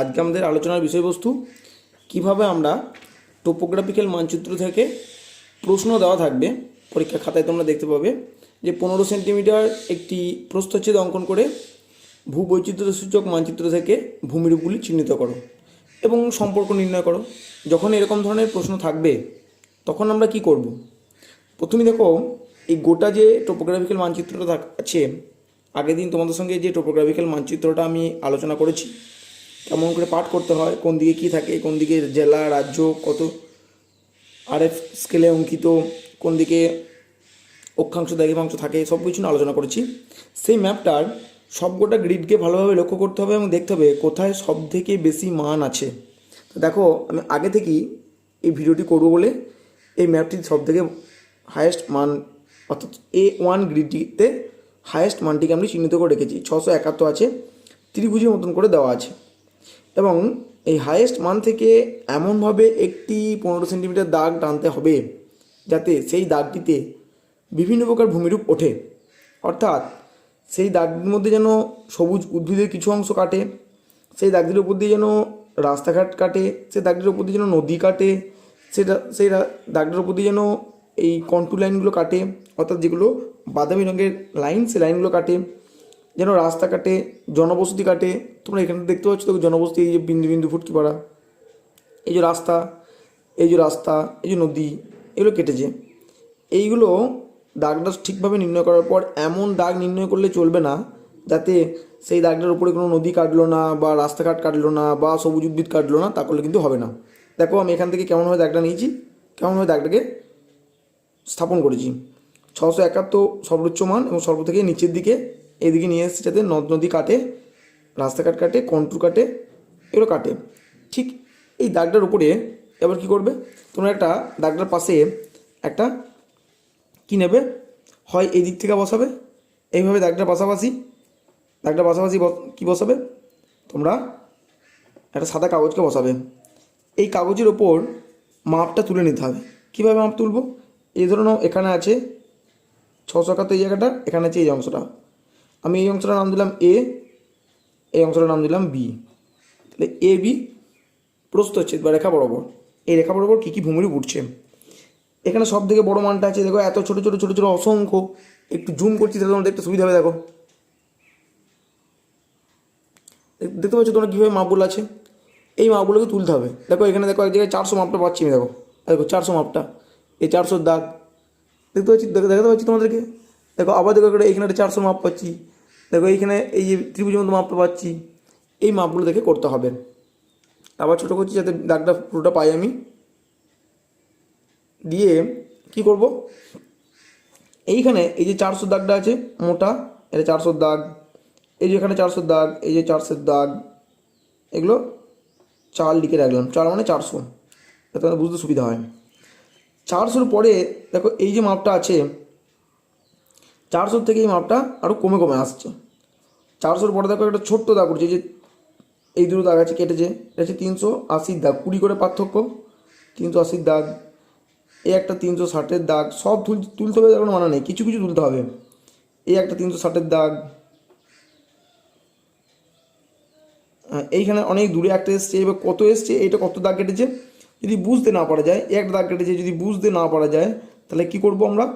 আজকে আমাদের আলোচনার বিষয়বস্তু, কীভাবে আমরা টোপোগ্রাফিক্যাল মানচিত্র থেকে প্রশ্ন দেওয়া থাকবে পরীক্ষা খাতায় তোমরা দেখতে পাবে যে পনেরো সেন্টিমিটার একটি প্রস্থচ্ছেদ অঙ্কন করে ভূবৈচিত্র্য সূচক মানচিত্র থেকে ভূমিরূপগুলি চিহ্নিত করো এবং সম্পর্ক নির্ণয় করো। যখন এরকম ধরনের প্রশ্ন থাকবে, তখন আমরা কি করব? প্রথমে দেখো, এই গোটা যে টোপোগ্রাফিক্যাল মানচিত্রটা আছে, আগের দিন তোমাদের সঙ্গে যে টোপোগ্রাফিক্যাল মানচিত্রটা আমি আলোচনা করেছি কেমন করে পাঠ করতে হয়, কোন দিকে কী থাকে, কোন দিকে জেলা, রাজ্য, কত আরএফ স্কেলে অঙ্কিত, কোন দিকে অক্ষাংশ, দ্রাঘিমাংশ থাকে, সব কিছু নিয়ে আলোচনা করেছি। সেই ম্যাপটার সবকটা গ্রিডকে ভালোভাবে লক্ষ্য করতে হবে এবং দেখতে হবে কোথায় সব থেকে বেশি মান আছে। তো দেখো, আমি আগে থেকেই এই ভিডিওটি করব বলে এই ম্যাপটির সব থেকে হায়েস্ট মান, অর্থাৎ এ ওয়ান গ্রিডটিতে হায়েস্ট মানটিকে আমি চিহ্নিত করে রেখেছি। ছশো একাত্তর আছে, ত্রিভুজের মতন করে দেওয়া আছে। এবং এই হায়েস্ট মান থেকে এমনভাবে একটি পনেরো সেন্টিমিটার দাগ টানতে হবে যাতে সেই দাগটিতে বিভিন্ন প্রকার ভূমিরূপ ওঠে। অর্থাৎ সেই দাগটির মধ্যে যেন সবুজ উদ্ভিদের কিছু অংশ কাটে, সেই দাগটির উপর দিয়ে যেন রাস্তাঘাট কাটে, সেই দাগটির উপর দিয়ে যেন নদী কাটে, সেটা, সেই দাগটির উপর দিয়ে যেন এই কন্ট্রোল লাইনগুলো কাটে, অর্থাৎ যেগুলো বাদামি রঙের লাইন সেই লাইনগুলো কাটে। যেন রাস্তা কাটে, জনবসতি কাটে। তোমরা এখানে দেখতে পাচ্ছ তো জনবসতি, এই যে বিন্দু বিন্দু ফুটকি পাড়া এই যে রাস্তা, এই যে রাস্তা, এই যে নদী, এগুলো কেটেছে এইগুলো দাগটা ঠিকভাবে নির্ণয় করার পর এমন দাগ নির্ণয় করলে চলবে না, যাতে সেই দাগটার উপরে কোনো নদী কাটলো না বা রাস্তাঘাট কাটলো না বা সবুজ উদ্ভিদ কাটলো না, তা করলে কিন্তু হবে না। দেখো, আমি এখান থেকে কেমনভাবে দাগটা নিয়েছি, কেমনভাবে দাগটাকে স্থাপন করেছি। ছশো একাত্তর সর্বোচ্চ মান এবং সর্ব থেকে নিচের দিকে এদিকে নিয়ে এসেছে যাতে নদ নদী কাটে, রাস্তাঘাট কাটে, কন্ট্রোল কাটে, এগুলো কাটে। ঠিক এই দাগটার উপরে এবার কি করবে? তোমরা একটা দাগটার পাশে একটা কি নেবে? হয় এই দিক থেকে বসাবে। এইভাবে দাগটার পাশাপাশি দাগটার পাশাপাশি কি বসাবে? তোমরা একটা সাদা কাগজকে বসাবে। এই কাগজের ওপর মাপটা তুলে নিতে হবে। কীভাবে মাপ তুলবো? এই ধরুন এখানে আছে ছশো একাত্তর এই জায়গাটা, এখানে আছে এই অংশটা। আমি এই অংশটার নাম দিলাম এ এই অংশটার নাম দিলাম বি তাহলে এ বি প্রস্থ হচ্ছে বা রেখা বরাবর। এই রেখা বরাবর কী কী ভূমিরূপ উঠছে? এখানে সব থেকে বড় মানটা আছে, দেখো, এত ছোটো ছোটো ছোটো ছোটো, অসংখ্য। একটু জুম করছি, তাহলে তোমার দেখতে সুবিধা হবে, দেখো। দেখতে পাচ্ছ তোমরা কীভাবে মাপগুলো আছে? এই মাপগুলোকে তুলতে হবে। দেখো, এখানে দেখো, এক জায়গায় চারশো মাপটা পাচ্ছি আমি, দেখো। দেখো, চারশো মাপটা। এই চারশোর দাগ। দেখতে পাচ্ছি দেখতে পাচ্ছি তোমাদেরকে? দেখো, আবার দেখো, এখানে একটা চারশো মাপ পাচ্ছি। দেখো এইখানে এই যে ত্রিভুজের মতো মাপটা পাচ্ছি, এই মাপগুলো দেখে করতে হবে। আবার ছোটো করছি যাতে দাগটা পুরোটা পাই আমি। দিয়ে কি করব? এইখানে এই যে চারশো দাগটা আছে, মোটা, এটা চারশো দাগ। এই যে এখানে চারশো দাগ, এই যে চারশোর দাগ। এগুলো চার লিখে রাখলাম। চার মানে চারশো। আমাদের বুঝতে সুবিধা হয়। চারশোর পরে দেখো এই যে মাপটা আছে চারশোর থেকে এই মাপটা আরও কমে কমে আসছে। চারশোর পরে দেখো একটা ছোট্ট দাগ উঠছে যে এই দুটো দাগ আছে কেটেছে, এটা হচ্ছে তিনশো আশির দাগ, কুড়ি করে পার্থক্য, তিনশো আশির দাগ এই একটা তিনশো ষাটের দাগ, সব তুল, তুলতে হবে, কোনো মানা নেই, কিছু কিছু তুলতে হবে। এই একটা তিনশো ষাটের দাগ এইখানে অনেক দূরে একটা এসছে, এবার কত এসছে, এটা কত দাগ কেটেছে, যদি বুঝতে না পারা যায় একটা দাগ কেটেছে, যদি বুঝতে না পারা যায়, তাহলে কি করব আমরা?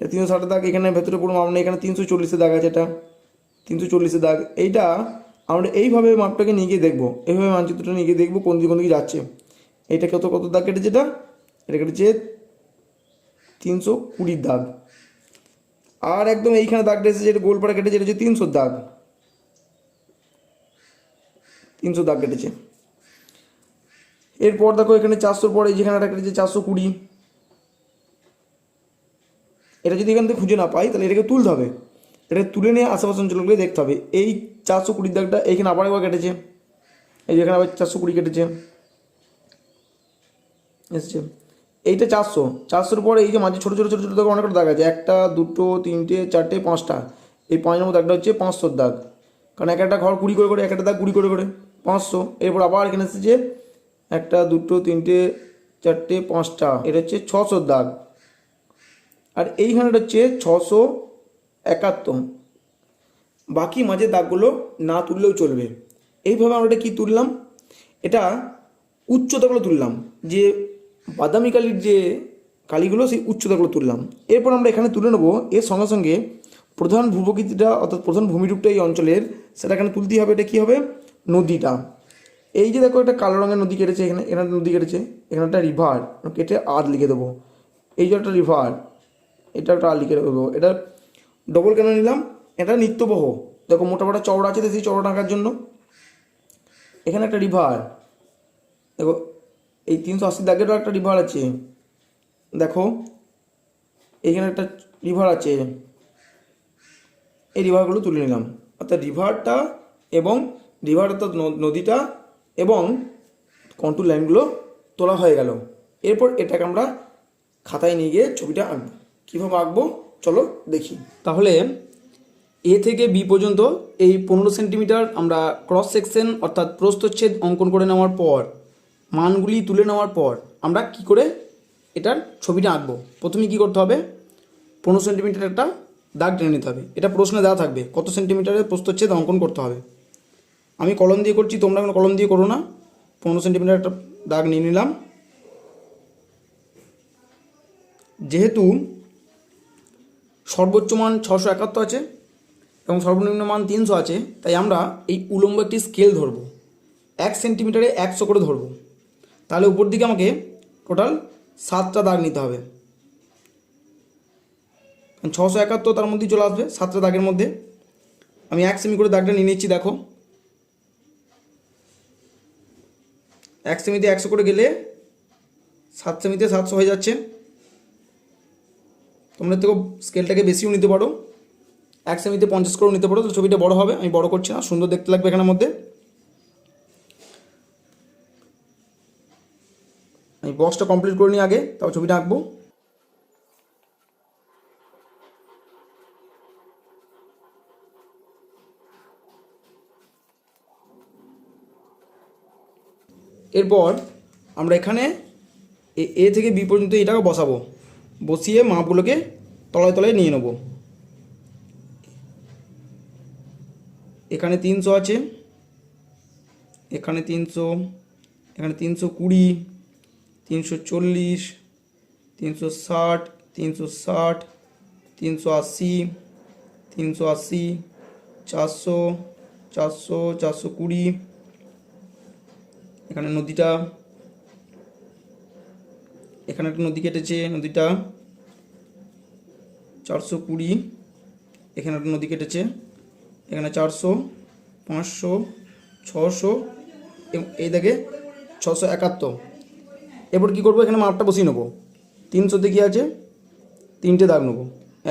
তিনশো ষাটের দাগ এখানে, ভেতরে পুরো মাপ নেই এখানে তিনশো চল্লিশের দাগ আছে এটা। তিনশো চল্লিশের দাগ। এইটা আমরা এইভাবে মাপটাকে নিয়ে গিয়ে দেখব। এইভাবে মানচিত্রটা নিয়ে গিয়ে দেখব কোন দিকে কোন দিকে যাচ্ছে। এইটা কত কত দাগ কেটেছে এটা? এটা কেটেছে তিনশো কুড়ির দাগ। আর একদম এইখানে দাগটা এসেছে যেটা গোলপাড়া কেটেছে, এটা হচ্ছে তিনশোর দাগ। তিনশো দাগ কেটেছে। এরপর দেখো এখানে চারশোর পরে যেখানে একটা কেটেছে চারশো কুড়ি। এটা যদি এখান থেকে খুঁজে না পাই, তাহলে এটাকে তুলতে হবে। এটা তুলে নিয়ে আশেপাশে অঞ্চলগুলো দেখতে হবে। এই চারশো কুড়ির দাগটা এইখানে আবার একবার কেটেছে। এই যেখানে আবার চারশো কুড়ি কেটেছে। এসছে। এইটা চারশো। চারশোর পরে এই যে মাঝে ছোটো ছোটো ছোটো ছোটো দাগ অনেকটা দাগ আছে। একটা, দুটো, তিনটে, চারটে, পাঁচটা। এই পাঁচ নম্বর দাগটা হচ্ছে পাঁচশোর দাগ। কারণ এক একটা ঘর কুড়ি করে করে, এক একটা দাগ কুড়ি করে করে। পাঁচশো। এরপর আবার এখানে এসেছে একটা, দুটো, তিনটে, চারটে, পাঁচটা। এটা হচ্ছে ছশোর দাগ। আর এইখানেটা হচ্ছে ছশো একাত্তর। বাকি মাঝে দাগগুলো না তুললেও চলবে। এইভাবে আমরা এটা কী তুললাম? এটা উচ্চতাগুলো তুললাম। যে বাদামি কালির যে কালিগুলো, সেই উচ্চতাগুলো তুললাম। এরপর আমরা এখানে তুলে নেব। এর সঙ্গে সঙ্গে প্রধান ভূপ্রকৃতিটা অর্থাৎ প্রধান ভূমিরূপটা এই অঞ্চলের, সেটা এখানে তুলতেই হবে। এটা কী হবে? নদীটা। এই যে দেখো, একটা কালো রঙের নদী কেটেছে এখানে। এখানে নদী কেটেছে। এখানে একটা রিভার কেটে আর লিখে দেবো। এই যে একটা রিভার এটা একটা আর লিখে দেবো এটা ডবল কেন নিলাম? এটা নিত্যবহ। দেখো, মোটা মোটা চওড়া আছে তো সেই চওড়া টাকার জন্য। এখানে একটা রিভার দেখো, এই তিনশো আশি দাগেরও একটা রিভার আছে। দেখো, এখানে একটা রিভার আছে। এই রিভারগুলো তুলে নিলাম। অর্থাৎ রিভারটা এবং রিভার অর্থাৎ নদীটা এবং কন্ট্রোল লাইনগুলো তোলা হয়ে গেল। এরপর এটাকে আমরা খাতায় নিয়ে গিয়ে ছবিটা আঁকবো। কীভাবে আঁকবো? চলো দেখি। তাহলে এ থেকে বি পর্যন্ত এই পনেরো সেন্টিমিটার আমরা ক্রস সেকশন অর্থাৎ প্রস্থচ্ছেদ অঙ্কন করে নেওয়ার পর, মানগুলি তুলে নেওয়ার পর আমরা কি করে এটার ছবিটা আঁকবো? প্রথমে কি করতে হবে? পনেরো সেন্টিমিটার একটা দাগ টেনে নিতে হবে। এটা প্রশ্নে দেওয়া থাকবে। কত সেন্টিমিটারের প্রস্তচ্ছেদ অঙ্কন করতে হবে? আমি কলম দিয়ে করছি, তোমরা কোনো কলম দিয়ে করো না। পনেরো সেন্টিমিটার একটা দাগ নিয়ে নিলাম। যেহেতু সর্বোচ্চ মান ছশো একাত্তর আছে এবং সর্বনিম্ন মান তিনশো আছে। তাই আমরা এই উলম্ব একটি স্কেল ধরব। এক সেন্টিমিটারে একশো করে ধরব। তাহলে উপর দিকে আমাকে টোটাল সাতটা দাগ নিতে হবে। ছশো একাত্তর তার মধ্যেই চলে আসবে, সাতটা দাগের মধ্যে। আমি এক সেমি করে দাগটা নিয়ে নিচ্ছি, দেখো। এক সেমিতে একশো করে গেলে সাত সেমিতে সাতশো হয়ে যাচ্ছে। তোমরা থেকে স্কেলটাকে বেশিও নিতে পারো। এক সেমিতে পঞ্চাশ করেও নিতে পারো তো ছবিটা বড় হবে, আমি বড় করছি না, সুন্দর দেখতে লাগবে এখানের মধ্যে। আমি বক্সটা কমপ্লিট করে নিই আগে, তারপর ছবিটা আঁকবো। এরপর আমরা এখানে এ- থেকে বি পর্যন্ত এটাকে বসাবো। বসিয়ে মাপগুলোকে তলায় তলায় নিয়ে নেব। এখানে তিনশো আছে, এখানে তিনশো এখানে তিনশো কুড়ি, তিনশো চল্লিশ, তিনশো ষাট তিনশো ষাট, তিনশো আশি তিনশো আশি, চারশো চারশো চারশো কুড়ি। এখানে নদীটা এখানে একটা নদী কেটেছে, নদীটা চারশো কুড়ি। এখানে একটা নদী কেটেছে, এখানে চারশো, পাঁচশো, ছশো এই দেখে ছশো একাত্তর। এরপর কী করব? এখানে মাপটা বসিয়ে নেব। তিনশোতে কী আছে? তিনটে দাগ নেব।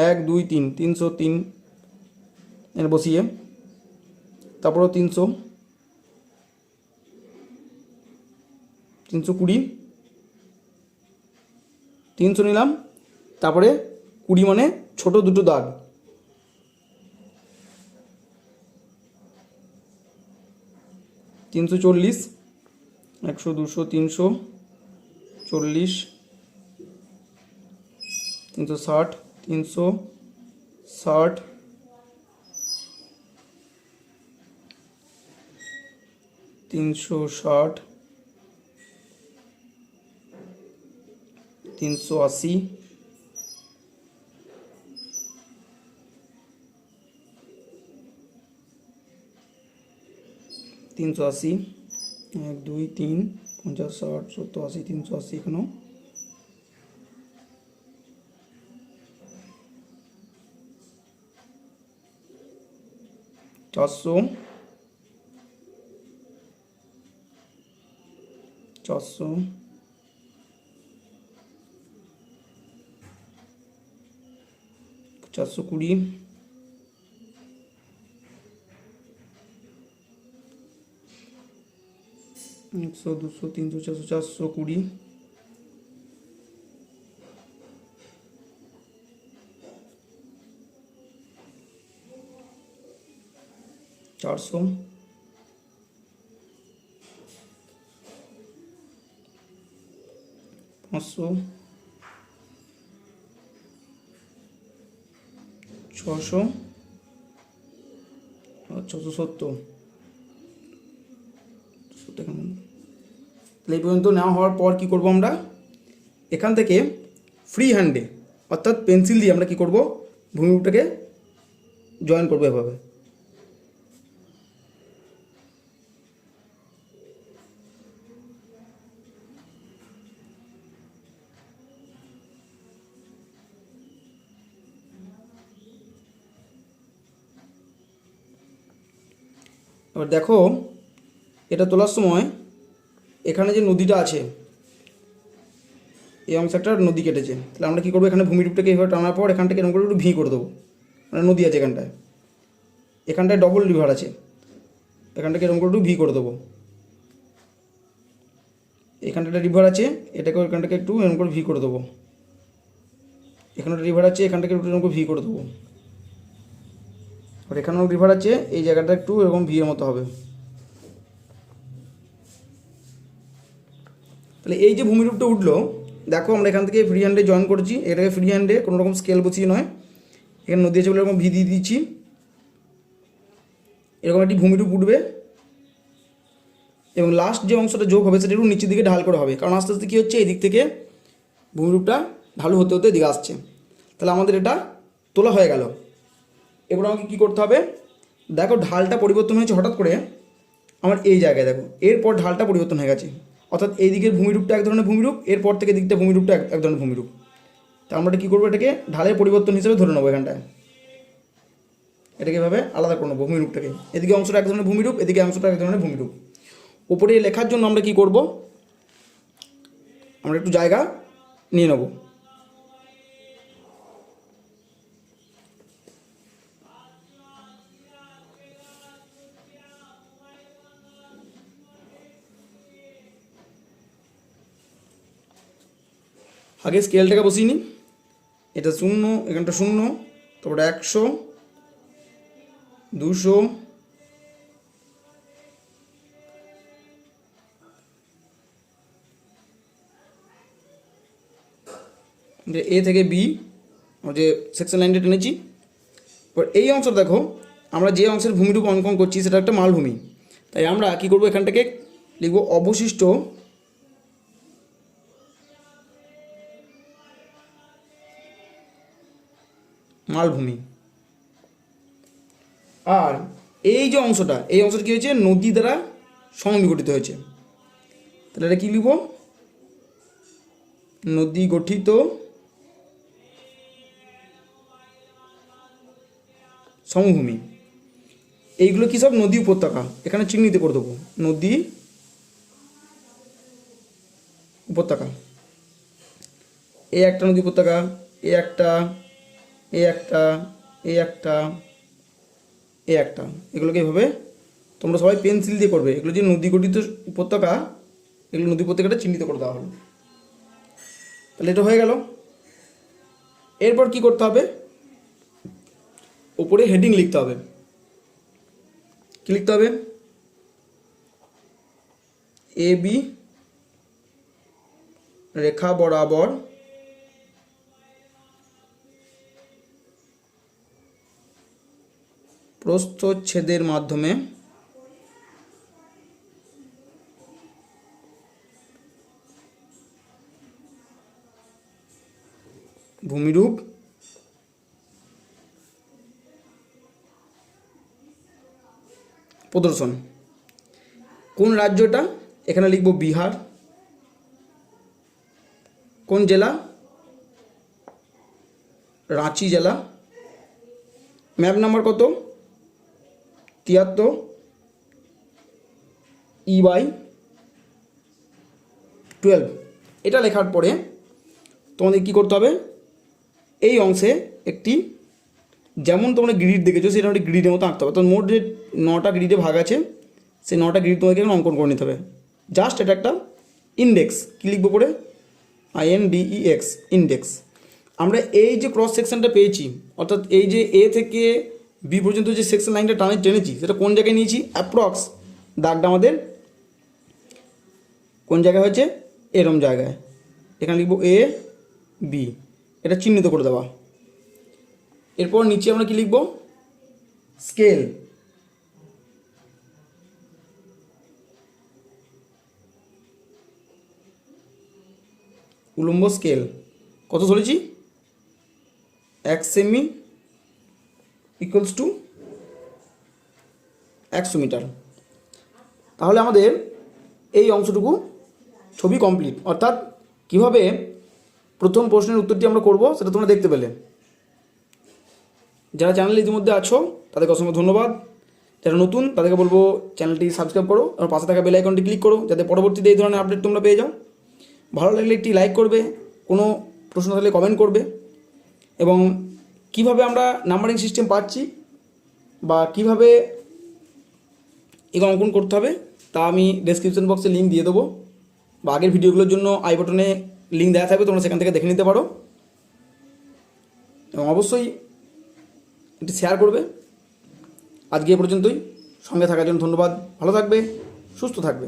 এক, দুই, তিন। তিনশো তিন। এখানে বসিয়ে। তারপরেও তিনশো। তিনশো কুড়ি। তিনশো নিলাম, তারপরে কুড়ি মানে ছোট দুটো দাগ। তিনশো চল্লিশ, একশো দুশো তিনশো চল্লিশ, তিনশো ষাট তিনশো ষাট। তিনশো ষাট তিনশো আশি। তিনশো আশি, এক, দুই, তিন, পঞ্চাশ, ষাট, সত্তর, আশি, তিনশো আশি এখানেও চারশো। চারশো। চারশো কুড়ি। একশো দুশো তিনশো চারশো চারশো কুড়ি। চারশো। পাঁচশো। ছশো ছশো সত্তর। তাহলে এই পর্যন্ত নেওয়া হওয়ার পর কি করব আমরা? এখান থেকে ফ্রি হ্যান্ডে অর্থাৎ পেন্সিল দিয়ে আমরা কি করব? ভূমিটাকে জয়েন করব এভাবে। এবার দেখো, এটা তোলার সময় এখানে যে নদীটা আছে, এই অংশ একটা নদী কেটেছে। তাহলে আমরা কী করব? এখানে ভূমিরূপটাকে এইভাবে টানার পর এখান থেকে এরকম করে একটু ভি করে দেবো। মানে নদী আছে এখানটায়। এখানটায় ডবল রিভার আছে। এখানটাকে এরকম করে একটু ভি করে দেবো। এখানটা রিভার আছে এটাকে এখানটাকে একটু এরকম করে ভি করে দেবো। এখানে একটা রিভার আছে, এখানটাকে একটু এরকম করে ভি করে দেবো। আর এখানেও রিভার আছে, এই জায়গাটা একটু এরকম ভিয়ের মতো হবে। তাহলে এই যে ভূমিরূপটা উঠল, দেখো আমরা এখান থেকে ফ্রি হ্যান্ডে জয়েন করেছি, এটাকে ফ্রি হ্যান্ডে কোনো রকম স্কেল বসিয়ে নয়। এখানে নদী আছে বলে এরকম ভি দিচ্ছি। এরকম একটি ভূমিরূপ উঠবে। এবং লাস্ট যে অংশটা যোগ হবে, সেটা একটু নিচের দিকে ঢাল করে হবে। কারণ আস্তে আস্তে কী হচ্ছে এই দিক থেকে ভূমিরূপটা ঢালু হতে হতে এদিকে আসছে। তাহলে আমাদের এটা তোলা হয়ে গেল। এবার আমাকে কী করতে হবে? দেখো ঢালটা পরিবর্তন হয়েছে হঠাৎ করে। আমার এই জায়গায় দেখো, এরপর ঢালটা পরিবর্তন হয়ে গেছে। অর্থাৎ এই দিকের ভূমিরূপটা এক ধরনের ভূমিরূপ, এরপর থেকে দিকটা ভূমিরূপটা এক ধরনের ভূমিরূপ। তা আমরা এটা কী করব এটাকে? ঢালের পরিবর্তন হিসেবে ধরে নেব এখানটায়। এটাকে এভাবে আলাদা করে নেব ভূমিরূপটাকে। এদিকে অংশটা এক ধরনের ভূমিরূপ, এদিকে অংশটা এক ধরনের ভূমিরূপ। উপরে লেখার জন্য আমরা কি করব? আমরা একটু জায়গা নিয়ে নেব। আগে স্কেলটাকে বসিয়ে নিই। এটা শূন্য, এখানটা শূন্য, তারপরে একশো, দুশো, যে এ থেকে বি যে সেকশন লাইনটা টেনেছি। এবার এই অংশ দেখো, আমরা যে অংশের ভূমিরূপ অঙ্কন করছি, সেটা একটা মালভূমি। তাই আমরা কি করব এখানটাকে? লিখব অবশিষ্ট মালভূমি। আর এই যে অংশটা, এই অংশটা কী হয়েছে? নদী দ্বারা সমবিঘটিত হয়েছে। তাহলে এটা কী লিখব? নদী গঠিত সমভূমি। এইগুলো কি সব? নদী উপত্যকা। এখানে চিহ্নিত করে দেবো। নদী উপত্যকা। এ একটা নদী উপত্যকা, এ একটা এ একটা এই একটা, এ একটা। এগুলোকে এভাবে তোমরা সবাই পেন্সিল দিয়ে করবে। এগুলো যে নদী গঠিত উপত্যকা, এগুলো নদী উপত্যকাটা চিহ্নিত করে দেওয়া হলো। তাহলে এটা হয়ে গেল। এরপর কি করতে হবে? ওপরে হেডিং লিখতে হবে। কি লিখতে হবে? এ বি রেখা বরাবর প্রস্থচ্ছেদের মাধ্যমে ভূমিরূপ প্রদর্শন। কোন রাজ্য এটা এখানে লিখব বিহার। কোন জেলা? রাঁচি জেলা। ম্যাপ নাম্বার কত? তিয়াত্তর ই বাই টুয়েলভ এটা লেখার পরে তোমাদের কি করতে হবে? এই অংশে একটি, যেমন তোমরা গ্রিড দেখেছ, সেটা একটা গ্রিডের মতো আঁকতে হবে। তো মোট যে নটা গ্রিডে ভাগ আছে, সেই নটা গ্রিড তোমাকে এখানে অঙ্কন করে নিতে হবে। জাস্ট এটা একটা ইন্ডেক্স কী লিখব পরে? I N D E X index আমরা এই যে ক্রস সেকশনটা পেয়েছি, অর্থাৎ এই যে এ থেকে বি পর্যন্ত যে সেকশন লাইনটা টানে টেনেছি, সেটা কোন জায়গায় নিয়েছি? অ্যাপ্রক্স দাগটা আমাদের কোন জায়গায় হয়েছে? এরম জায়গায়। এখানে লিখব এ বি এটা চিহ্নিত করে দেওয়া। এরপর নিচে আমরা কি লিখব? স্কেল উলম্ব স্কেল কত ধরেছি? এক সেমি ইকুয়ালস টু একশো মিটার তাহলে আমাদের এই অংশটুকু ছবি কমপ্লিট অর্থাৎ কীভাবে প্রথম প্রশ্নের উত্তরটি আমরা করব সেটা তোমরা দেখতে পেলে। যারা চ্যানেলে ইতিমধ্যে আছো, তাদেরকে অসংখ্য ধন্যবাদ। যারা নতুন, তাদেরকে বলব চ্যানেলটি সাবস্ক্রাইব করো, আর পাশে থাকা বেল আইকনটি ক্লিক করো, যাতে পরবর্তীতে এই ধরনের আপডেট তোমরা পেয়ে যাও। ভালো লাগলে একটি লাইক করবে, কোনো প্রশ্ন থাকলে কমেন্ট করবে। এবং কীভাবে আমরা নাম্বারিং সিস্টেম পাচ্ছি বা কীভাবে এগুলো অঙ্কন করতে হবে, তা আমি ডেসক্রিপশন বক্সে লিঙ্ক দিয়ে দেবো। বা আগের ভিডিওগুলোর জন্য আই বটনে লিঙ্ক দেওয়া থাকবে, তোমরা সেখান থেকে দেখে নিতে পারো। এবং অবশ্যই এটি শেয়ার করবে। আজকে এ পর্যন্তই। সঙ্গে থাকার জন্য ধন্যবাদ। ভালো থাকবে, সুস্থ থাকবে।